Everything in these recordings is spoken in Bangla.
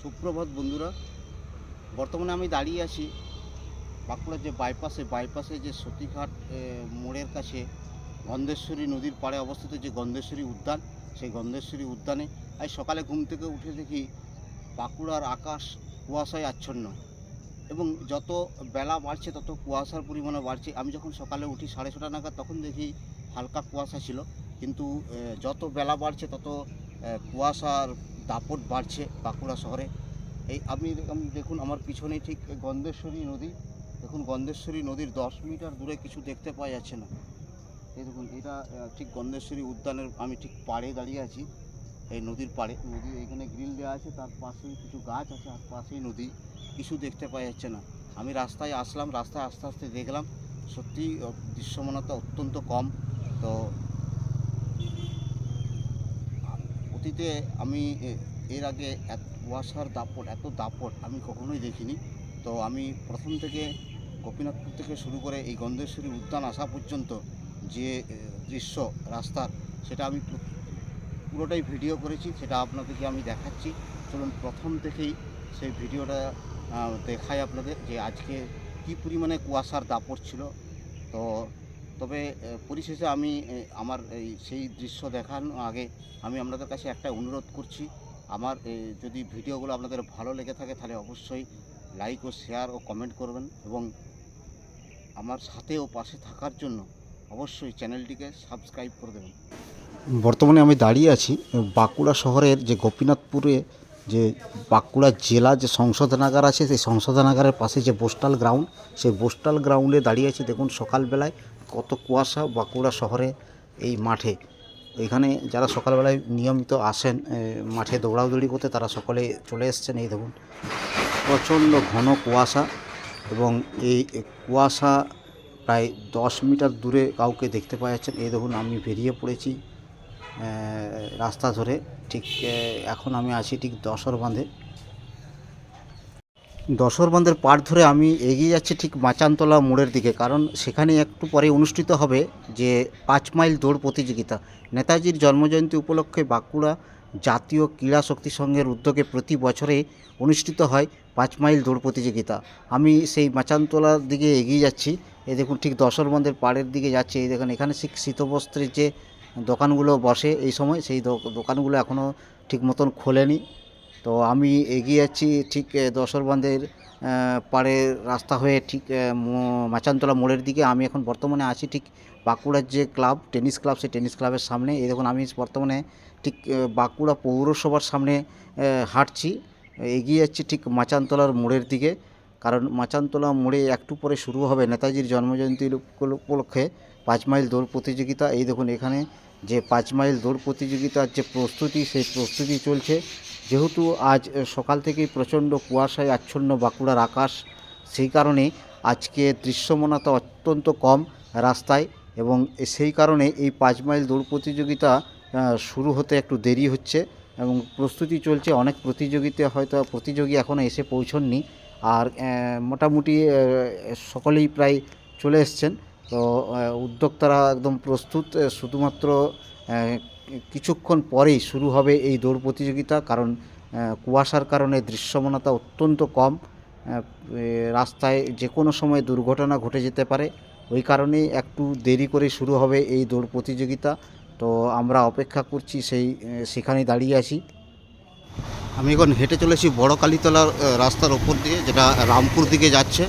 সুপ্রভাত বন্ধুরা। বর্তমানে আমি দাঁড়িয়ে আছি বাঁকুড়ার যে বাইপাসে বাইপাসে যে সতীঘাট মোড়ের কাছে, গন্ধেশ্বরী নদীর পাড়ে অবস্থিত যে গন্ধেশ্বরী উদ্যান, সেই গন্ধেশ্বরী উদ্যানে আজ সকালে ঘুম থেকে উঠে দেখি বাঁকুড়ার আকাশ কুয়াশায় আচ্ছন্ন এবং যত বেলা বাড়ছে, তত কুয়াশার পরিমাণও বাড়ছে। আমি যখন সকালে উঠি সাড়ে ছটা নাগাদ, তখন দেখি হালকা কুয়াশা ছিল। কিন্তু যত বেলা বাড়ছে, তত কুয়াশার দাপট বাড়ছে বাঁকুড়া শহরে। এই আপনি দেখুন আমার পিছনে ঠিক গন্ধেশ্বরী নদী। দেখুন, গন্ধেশ্বরী নদীর দশ মিটার দূরে কিছু দেখতে পাওয়া যাচ্ছে না। এই দেখুন, এটা ঠিক গন্ধেশ্বরী উদ্যানের আমি ঠিক পাড়ে দাঁড়িয়ে আছি। এই নদীর পাড়ে, নদী এখানে গ্রিল দেওয়া আছে, তার পাশেই কিছু গাছ আছে, আর পাশেই নদী। কিছু দেখতে পাওয়া যাচ্ছে না। আমি রাস্তায় আসলাম, রাস্তায় আস্তে আস্তে দেখলাম সত্যি দৃশ্যমানতা অত্যন্ত কম। তো অতীতে আমি এর আগে এত কুয়াশার দাপট, এত দাপট আমি কখনোই দেখিনি। তো আমি প্রথম থেকে গোপীনাথপুর থেকে শুরু করে এই গন্ধেশ্বরী উদ্যান আসা পর্যন্ত যে দৃশ্য রাস্তার সেটা আমি পুরোটাই ভিডিও করেছি, সেটা আপনাদেরকে আমি দেখাচ্ছি। চলুন প্রথম থেকেই সেই ভিডিওটা দেখাই আপনাদের যে আজকে কী পরিমাণে কুয়াশার দাপট ছিল। তো তবে পরিশেষে আমি আমার এই সেই দৃশ্য দেখানো আগে আমি আপনাদের কাছে একটা অনুরোধ করছি। আমার যদি ভিডিওগুলো আপনাদের ভালো লেগে থাকে তাহলে অবশ্যই লাইক ও শেয়ার ও কমেন্ট করবেন এবং আমার সাথে ও পাশে থাকার জন্য অবশ্যই চ্যানেলটিকে সাবস্ক্রাইব করে দেবেন। বর্তমানে আমি দাঁড়িয়ে আছি বাঁকুড়া শহরের যে গোপীনাথপুরে যে বাঁকুড়া জেলা যে সংশোধনাগার আছে, সেই সংশোধনাগারের পাশে যে বোস্টাল গ্রাউন্ড, সেই বোস্টাল গ্রাউন্ডে দাঁড়িয়ে আছি। দেখুন, সকালবেলায় কত কুয়াশা বাঁকুড়া শহরে এই মাঠে। এখানে যারা সকালবেলায় নিয়মিত আসেন মাঠে দৌড়াদৌড়ি করতে, তারা সকলে চলে এসছেন। এই দেখুন, প্রচণ্ড ঘন কুয়াশা এবং এই কুয়াশা প্রায় দশ মিটার দূরে কাউকে দেখতে পাওয়া যাচ্ছেন এই দেখুন, আমি বেরিয়ে পড়েছি রাস্তা ধরে। ঠিক এখন আমি আছি ঠিক দশর বাঁধে। দশর বাঁধের পাড় ধরে আমি এগিয়ে যাচ্ছি ঠিক মাচানতলা মোড়ের দিকে, কারণ সেখানে একটু পরে অনুষ্ঠিত হবে যে পাঁচ মাইল দৌড় প্রতিযোগিতা। নেতাজির জন্মজয়ন্তী উপলক্ষে বাঁকুড়া জাতীয় ক্রীড়া শক্তি সংঘের উদ্যোগে প্রতি বছরে অনুষ্ঠিত হয় পাঁচ মাইল দৌড় প্রতিযোগিতা। আমি সেই মাচানতলার দিকে এগিয়ে যাচ্ছি। এই দেখুন ঠিক দশর বাঁধের পাড়ের দিকে যাচ্ছি। এই দেখুন, এখানে ঠিক শীতবস্ত্রের যে দোকানগুলো বসে এই সময়, সেই দোকানগুলো এখনও ঠিক মতন খোলেনি। তো আমি এগিয়ে যাচ্ছি ঠিক এ, দশর বাঁধের আহ, পাড়ের রাস্তা হয়ে ঠিক মাচানতলা মোড়ের দিকে আমি এখন বর্তমানে আছি ঠিক বাঁকুড়ার যে ক্লাব টেনিস ক্লাব সেই টেনিস ক্লাবের সামনে। এই দেখুন আমি বর্তমানে ঠিক বাঁকুড়া পৌরসভার সামনে হাঁটছি। এগিয়ে যাচ্ছি ঠিক মাচানতলার মোড়ের দিকে। কারণ মাচানতলা মোড়ে একটু পরে শুরু হবে নেতাজির জন্মজয়ন্তী উপল- উপলক্ষে পাঁচ মাইল দৌড় প্রতিযোগিতা। এই দেখুন এখানে যে পাঁচ মাইল দৌড় প্রতিযোগিতার যে প্রস্তুতি সেই প্রস্তুতি চলছে। যেহেতু আজ সকাল থেকেই প্রচণ্ড কুয়াশায় আচ্ছন্ন বাঁকুড়ার আকাশ, সেই কারণে আজকে দৃশ্যমানতা অত্যন্ত কম রাস্তায় এবং সেই কারণে এই পাঁচ মাইল দৌড় প্রতিযোগিতা শুরু হতে একটু দেরি হচ্ছে এবং প্রস্তুতি চলছে অনেক প্রতিযোগিতা, হয়তো প্রতিযোগী এখনও এসে পৌঁছননি। আর মোটামুটি সকলেই প্রায় চলে এসছেন। তো উদ্যোক্তারা একদম প্রস্তুত শুধুমাত্র কিছুক্ষণ পরেই শুরু হবে এই দৌড় প্রতিযোগিতা কারণ কুয়াশার কারণে দৃশ্যমানতা অত্যন্ত কম। রাস্তায় যে কোনো সময় দুর্ঘটনা ঘটে যেতে পারে। ওই কারণেই একটু দেরি করে শুরু হবে এই দৌড় প্রতিযোগিতা। তো আমরা অপেক্ষা করছি সেই আহ, সেখানেই দাঁড়িয়ে আছি। আমি এখন হেঁটে চলেছি বড় কালীতলার রাস্তার ওপর দিয়ে যেটা রামপুর দিকে যাচ্ছে।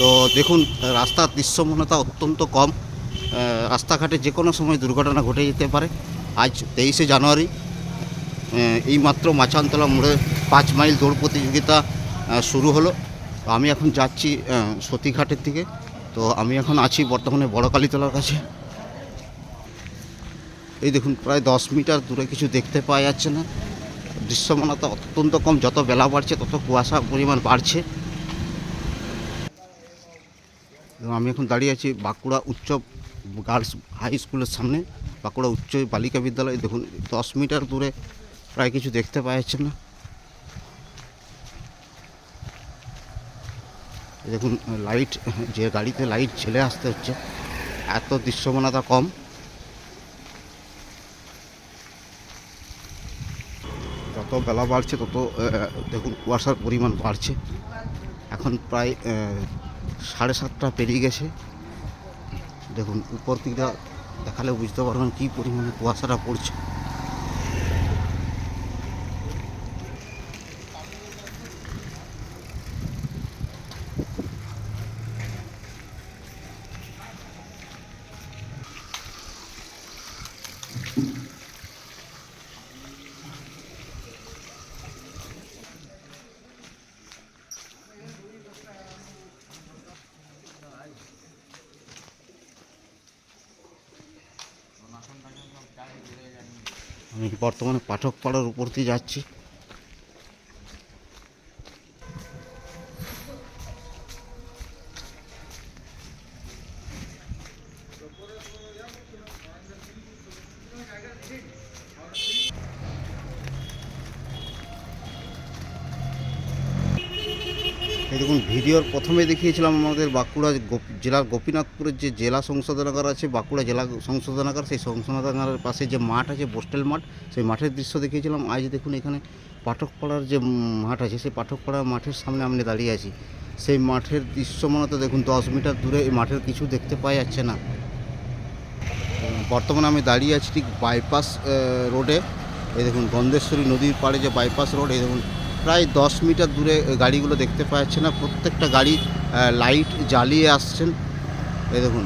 তো দেখুন রাস্তার দৃশ্যমানতা অত্যন্ত কম। রাস্তাঘাটে যে কোনো সময় দুর্ঘটনা ঘটে যেতে পারে। আজ তেইশে জানুয়ারি এইমাত্র মাচানতলা মোড়ে পাঁচ মাইল দৌড় প্রতিযোগিতা শুরু হলো। আমি এখন যাচ্ছি সতীঘাটের দিকে। তো আমি এখন আছি বর্তমানে বড় কালীতলার কাছে। এই দেখুন, প্রায় দশ মিটার দূরে কিছু দেখতে পাওয়া যাচ্ছে না। দৃশ্যমানতা অত্যন্ত কম, যত বেলা বাড়ছে তত কুয়াশা পরিমাণ বাড়ছে। আমি এখন দাঁড়িয়ে আছি বাঁকুড়া উচ্চ গার্লস হাই স্কুলের সামনে। বাঁকুড়া উচ্চ বালিকা বিদ্যালয়, দেখুন, দশ মিটার দূরে প্রায় কিছু দেখতে যাচ্ছে না। দেখুন, লাইট, যে গাড়িতে লাইট ছেলে আসতে হচ্ছে, এত দৃশ্যমানতা কম। যত যত বেলা বাড়ছে, তত দেখুন, কুয়াশার পরিমাণ বাড়ছে। এখন প্রায় সাড়ে সাতটা পেরিয়ে গেছে। দেখুন, উপর দিকটা দেখালে বুঝতে পারবেন কী পরিমাণে কুয়াশাটা পড়ছে। আমি বর্তমানে পাঠক পাড়ার উপর দিয়ে যাচ্ছি। প্রথমে দেখিয়েছিলাম আমাদের বাঁকুড়া জেলার গোপীনাথপুরের যে জেলা সংশোধনাগার আছে, বাঁকুড়া জেলা সংশোধনাগার, সেই সংশোধনাগারের পাশে যে মাঠ আছে পোস্টাল মাঠ, সেই মাঠের দৃশ্য দেখিয়েছিলাম। আজ দেখুন এখানে পাঠকপাড়ার যে মাঠ আছে, সেই পাঠকপাড়ার মাঠের সামনে আমি দাঁড়িয়ে আছি। সেই মাঠের দৃশ্য দৃশ্যমানতা দেখুন, দশ মিটার দূরে এই মাঠের কিছু দেখতে পাওয়া যাচ্ছে না। বর্তমানে আমি দাঁড়িয়ে আছি ঠিক বাইপাস রোডে এই দেখুন, গন্ধেশ্বরী নদীর পাড়ে যে বাইপাস রোড এই দেখুন প্রায় দশ মিটার দূরে গাড়িগুলো দেখতে পাওয়া যাচ্ছে না। প্রত্যেকটা গাড়ি লাইট জ্বালিয়ে আসছেন। এ দেখুন।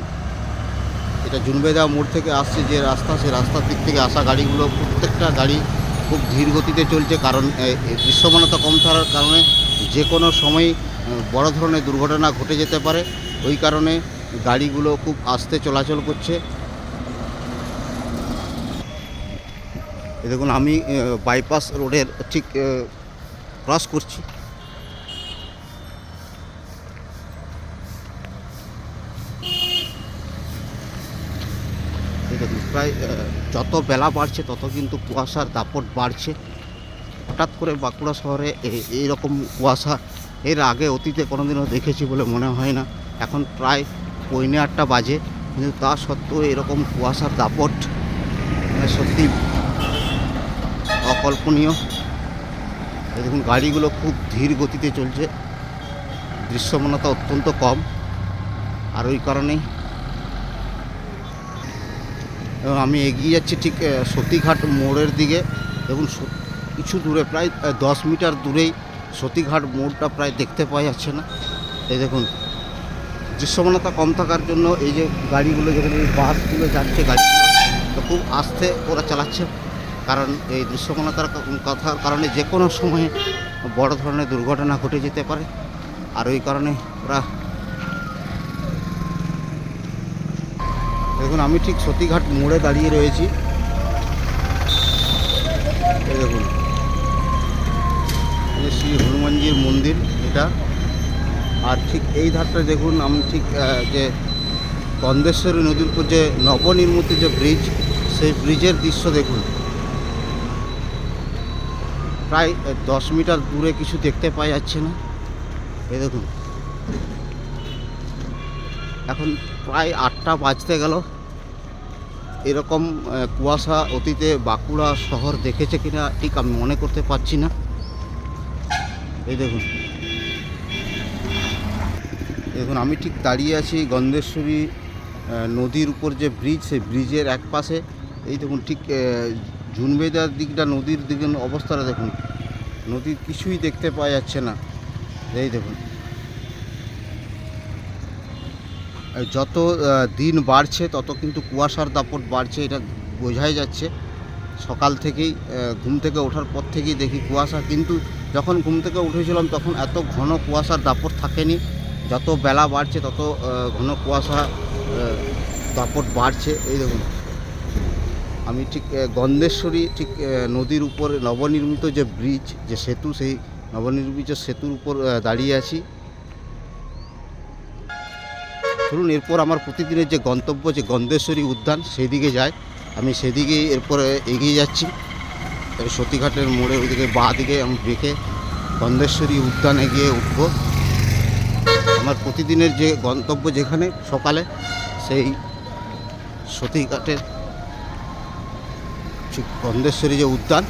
এটা জুনবেদা মোড় থেকে আসছে যে রাস্তা, সেই রাস্তার দিক থেকে আসা গাড়িগুলো প্রত্যেকটা গাড়ি খুব ধীর গতিতে চলছে কারণ দৃশ্যমানতা কম থাকার কারণে যে কোনো সময় বড় ধরনের দুর্ঘটনা ঘটে যেতে পারে। ওই কারণে গাড়িগুলো খুব আস্তে চলাচল করছে। দেখুন, আমি বাইপাস রোডের ঠিক ক্রস করছি। প্রায় যত বেলা বাড়ছে, তত কিন্তু কুয়াশার দাপট বাড়ছে। হঠাৎ করে বাঁকুড়া শহরে এইরকম কুয়াশা, এর আগে অতীতে কোনোদিনও দেখেছি বলে মনে হয় না। এখন প্রায় পৌনে আটটা বাজে, কিন্তু তা সত্ত্বেও এরকম কুয়াশার দাপট মানে সত্যি অকল্পনীয়। দেখুন, গাড়িগুলো খুব ধীর গতিতে চলছে। দৃশ্যমানতা অত্যন্ত কম। আর ওই কারণেই এবং আমি এগিয়ে যাচ্ছি ঠিক সতীঘাট মোড়ের দিকে। দেখুন কিছু দূরে, প্রায় দশ মিটার দূরেই সতীঘাট মোড়টা প্রায় দেখতে পাওয়া যাচ্ছে না। এই দেখুন, দৃশ্যমানতা কম থাকার জন্য এই যে গাড়িগুলো যেখানে বাসগুলো যাচ্ছে, গাড়িগুলো খুব আস্তে ওরা চালাচ্ছে। কারণ এই দৃশ্যমানতার কথার কারণে যে কোনো সময়ে বড় ধরনের দুর্ঘটনা ঘটে যেতে পারে। আর ওই কারণে ওরা দেখুন, আমি ঠিক সতীঘাট মোড়ে দাঁড়িয়ে রয়েছি। দেখুন শ্রী হনুমানজির মন্দির এটা। আর ঠিক এই ধারটা দেখুন, আমি ঠিক যে গন্ধেশ্বরী নদীর উপর যে নবনির্মিত যে ব্রিজ, সেই ব্রিজের দৃশ্য দেখুন। প্রায় দশ মিটার দূরে কিছু দেখতে পাওয়া যাচ্ছে না। এই দেখুন। এখন প্রায় আটটা বাজতে গেল। এরকম কুয়াশা অতীতে বাঁকুড়া শহর দেখেছে কিনা, ঠিক আমি মনে করতে পারছি না। এই দেখুন। দেখুন, আমি ঠিক দাঁড়িয়ে আছি গন্ধেশ্বরী নদীর উপর যে ব্রিজ, সেই ব্রিজের এক পাশে এই দেখুন, ঠিক জুনবেদার দিকটা, নদীর দিকে অবস্থাটা দেখুন। নদীর কিছুই দেখতে পাওয়া যাচ্ছে না। এই দেখুন। যত দিন বাড়ছে, তত কিন্তু কুয়াশার দাপট বাড়ছে, এটা বোঝাই যাচ্ছে। সকাল থেকেই ঘুম থেকে ওঠার পর থেকেই দেখি কুয়াশা, কিন্তু যখন ঘুম থেকে উঠেছিলাম তখন এত ঘন কুয়াশার দাপট থাকেনি। যত বেলা বাড়ছে, তত ঘন কুয়াশা দাপট বাড়ছে। এই দেখুন। আমি ঠিক গন্ধেশ্বরী ঠিক নদীর উপর নবনির্মিত যে ব্রিজ, যে সেতু, সেই নবনির্মিত সেতুর উপর দাঁড়িয়ে আছি। ধরুন, এরপর আমার প্রতিদিনের যে গন্তব্য, যে গন্ধেশ্বরী উদ্যান, সেদিকে যায় আমি সেদিকে এরপরে এগিয়ে যাচ্ছি। সতীঘাটের মোড়ে ওইদিকে বাঁ দিকে আমি বেঁকে গন্ধেশ্বরী উদ্যানে গিয়ে উঠব। আমার প্রতিদিনের যে গন্তব্য যেখানে সকালে, সেই সতীঘাটের গন্ধেশ্বরী যে উদ্যান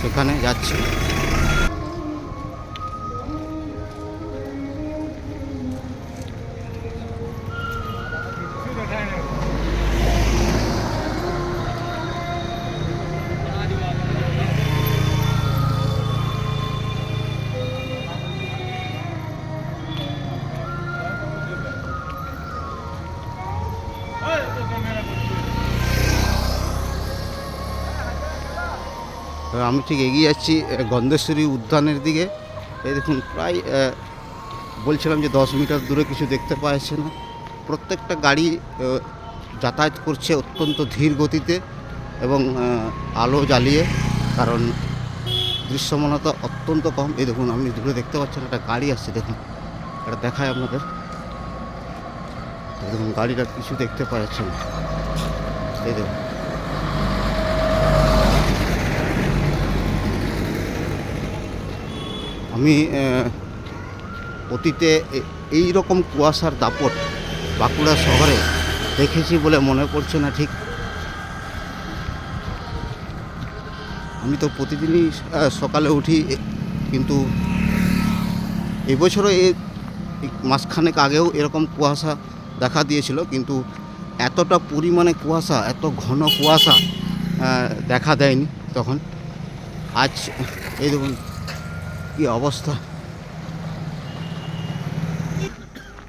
সেখানে যাচ্ছি। আমি ঠিক এগিয়ে যাচ্ছি গন্ধেশ্বরী উদ্যানের দিকে। এই দেখুন, প্রায় বলছিলাম যে দশ মিটার দূরে কিছু দেখতে পাওয়া যাচ্ছে না। প্রত্যেকটা গাড়ি যাতায়াত করছে অত্যন্ত ধীর গতিতে এবং আলো জ্বালিয়ে, কারণ দৃশ্যমানতা অত্যন্ত কম। এই দেখুন আপনি দূরে দেখতে পাচ্ছেন একটা গাড়ি আসছে, দেখুন। এটা দেখায় আপনাদের। দেখুন, গাড়িটা কিছু দেখতে যাচ্ছে না। এই দেখুন। আমি অতীতে এই রকম কুয়াশার দাপট বাঁকুড়া শহরে দেখেছি বলে মনে পড়ছে না ঠিক? আমি তো প্রতিদিনই সকালে উঠি কিন্তু এবছরও এই মাসখানেক আগেও এরকম কুয়াশা দেখা দিয়েছিল, কিন্তু এতটা পরিমাণে কুয়াশা, এত ঘন কুয়াশা দেখা দেয়নি তখন। আজ, এই দেখুন কি অবস্থা?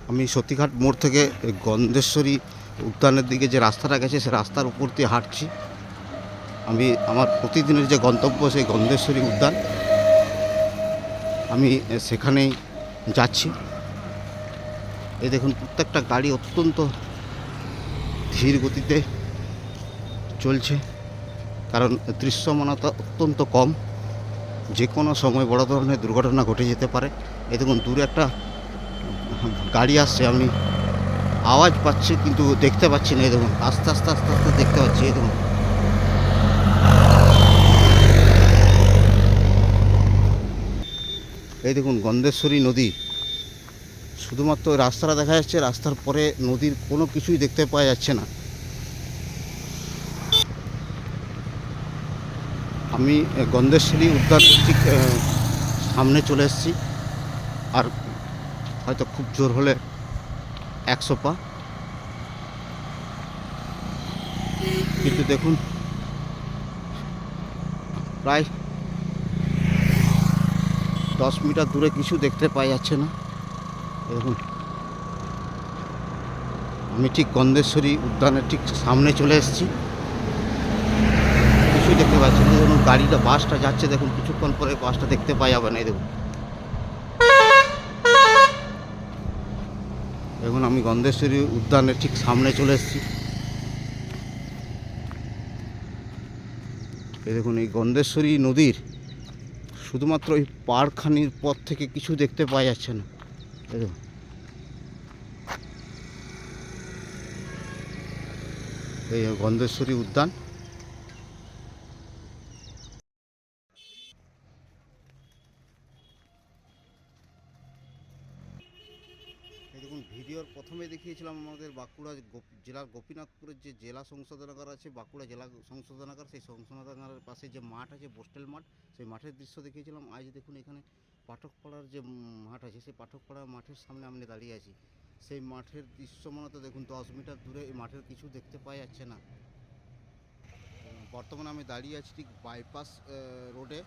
আমি সতীঘাট মোড় থেকে গন্ধেশ্বরী উদ্যানের দিকে যে রাস্তাটা গেছে, সে রাস্তার উপর দিয়ে হাঁটছি। আমি, আমার প্রতিদিনের যে গন্তব্য সেই গন্ধেশ্বরী উদ্যান। আমি সেখানেই যাচ্ছি। এই দেখুন, প্রত্যেকটা গাড়ি অত্যন্ত ধীর গতিতে চলছে। কারণ দৃশ্যমানতা অত্যন্ত কম। যে কোনো সময় বড় ধরনের দুর্ঘটনা ঘটে যেতে পারে। এই দেখুন, দূরে একটা গাড়ি আসছে, আমি আওয়াজ পাচ্ছি কিন্তু দেখতে পাচ্ছি না, এই দেখুন, আস্তে আস্তে আস্তে আস্তে দেখতে পাচ্ছি, এই দেখুন। এই দেখুন, গন্ধেশ্বরী নদী। শুধুমাত্র রাস্তাটা দেখা যাচ্ছে, রাস্তার পরে নদীর কোনো কিছুই দেখতে পাওয়া যাচ্ছে না। আমি গন্ধেশ্বরী উদ্যান ঠিক সামনে চলে এসেছি। আর হয়তো খুব জোর হলে একশো পা কিন্তু দেখুন, প্রায় দশ মিটার দূরে কিছু দেখতে পাওয়া যাচ্ছে না। দেখুন। আমি ঠিক গন্ধেশ্বরী উদ্যানের ঠিক সামনে চলে এসেছি। কিছুই দেখতে পাচ্ছি না দেখুন গাড়িটা, বাসটা যাচ্ছে, দেখুন কিছুক্ষণ পরে বাসটা দেখতে পাওয়া যাবে না দেখুন। দেখুন, আমি গন্ধেশ্বরী উদ্যানের ঠিক সামনে চলে এসেছি। এই দেখুন, এই গন্ধেশ্বরী নদীর শুধুমাত্র ওই পাড়খানির পথ থেকে কিছু দেখতে পাওয়া যাচ্ছে না। দেখুন। এই গন্ধেশ্বরী উদ্যান। দেখুন, ভিডিওর প্রথমে দেখিয়েছিলাম আমাদের বাঁকুড়া জেলার গোপীনাথপুরের যে জেলা সংশোধনাগার আছে, বাঁকুড়া জেলা সংশোধনাগার, সেই সংশোধনাগারের পাশে যে মাঠ আছে, বোস্টেল মাঠ, সেই মাঠের দৃশ্য দেখিয়েছিলাম। আজ দেখুন, এখানে পাঠকপাড়ার যে মাঠ আছে, সেই পাঠকপাড়ার মাঠের সামনে আমি দাঁড়িয়ে আছি। সেই মাঠের দৃশ্য দৃশ্যমানতা দেখুন, দশ মিটার দূরে এই মাঠের কিছু দেখতে পাওয়া যাচ্ছে না। বর্তমানে আমি দাঁড়িয়ে আছি ঠিক বাইপাস রোডে